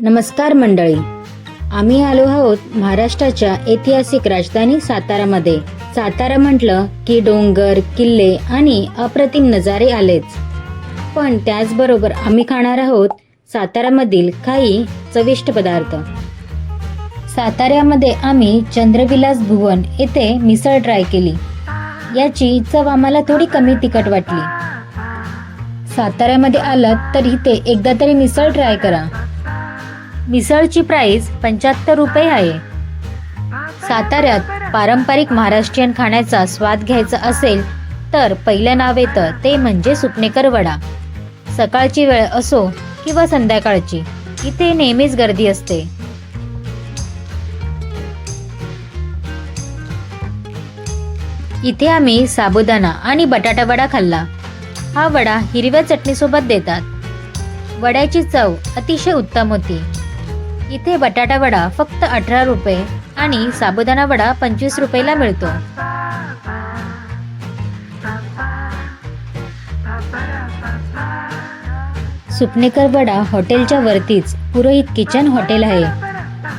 नमस्कार मंडळी. आम्ही आलो आहोत महाराष्ट्राच्या ऐतिहासिक राजधानी सातारामध्ये. सातारा म्हटलं की डोंगर किल्ले आणि अप्रतिम नजारे आलेच. पण त्याचबरोबर आम्ही खाणार आहोत सातारामधील काही चविष्ट पदार्थ. साताऱ्यामध्ये आम्ही चंद्रविलास भुवन येथे मिसळ ट्राय केली. याची चव आम्हाला थोडी कमी तिखट वाटली. साताऱ्यामध्ये आलात तर इथे एकदा तरी मिसळ ट्राय करा. मिसळची प्राईस पंच्याहत्तर रुपये आहे. साताऱ्यात पारंपरिक महाराष्ट्रीयन खाण्याचा स्वाद घ्यायचा असेल तर पहिलं नाव येतं ते म्हणजे सुपणेकर वडा. सकाळची वेळ असो किंवा संध्याकाळची इथे नेहमीच गर्दी असते. इथे आम्ही साबुदाणा आणि बटाटा वडा खाल्ला. हा वडा हिरव्या चटणीसोबत देतात. वड्याची चव अतिशय उत्तम होती. इथे बटाटा वडा फक्त अठरा रुपये आणि साबुदाणा वडा पंचवीस रुपयाला मिळतो. सुपनेकर वडा हॉटेलच्या वरतीच पुरोहित किचन हॉटेल आहे.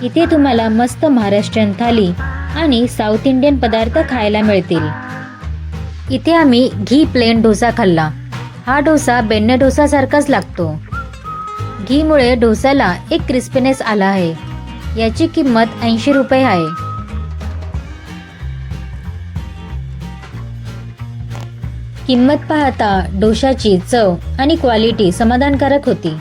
इथे तुम्हाला मस्त महाराष्ट्रीयन थाली आणि साऊथ इंडियन पदार्थ खायला मिळतील. इथे आम्ही घी प्लेन डोसा खाल्ला. हा डोसा बेण्णे डोसासारखाच लागतो. घीमुळे डोसाला एक क्रिस्पीनेस आला आहे. याची किंमत ऐंशी रुपये आहे. किंमत पाहता डोशाची चव आणि क्वालिटी समाधानकारक होती.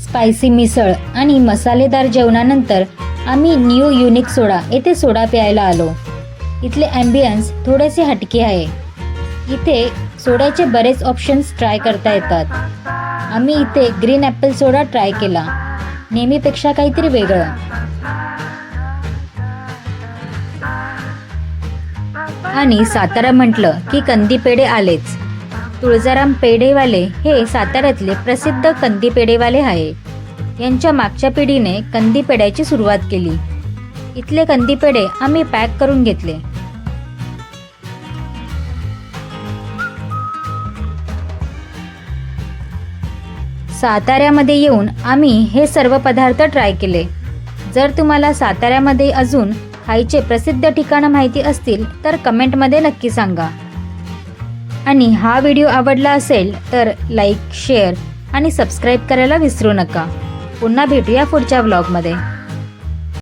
स्पायसी मिसळ आणि मसालेदार जेवणानंतर आम्ही न्यू युनिक सोडा येथे सोडा प्यायला आलो. इथले ॲम्बियन्स थोडेसे हटके आहे. इथे सोड्याचे बरेच ऑप्शन्स ट्राय करता येतात. आम्ही इथे ग्रीन ॲपल सोडा ट्राय केला. नेहमीपेक्षा काहीतरी वेगळं. आणि सातारा म्हटलं की कंदी पेढे आलेच. तुळजाराम पेढेवाले हे साताऱ्यातले प्रसिद्ध कंदी पेढेवाले आहे. यांच्या मागच्या पिढीने कंदी पेढ्याची सुरुवात केली. इथले कंदी पेढे आम्ही पॅक करून घेतले. साताऱ्यामध्ये येऊन आम्ही हे सर्व पदार्थ ट्राय केले. जर तुम्हाला साताऱ्यामध्ये अजून खायचे प्रसिद्ध ठिकाणं माहिती असतील तर कमेंटमध्ये नक्की सांगा. आणि हा व्हिडिओ आवडला असेल तर लाईक शेअर आणि सबस्क्राईब करायला विसरू नका. पुन्हा भेटूया पुढच्या व्लॉगमध्ये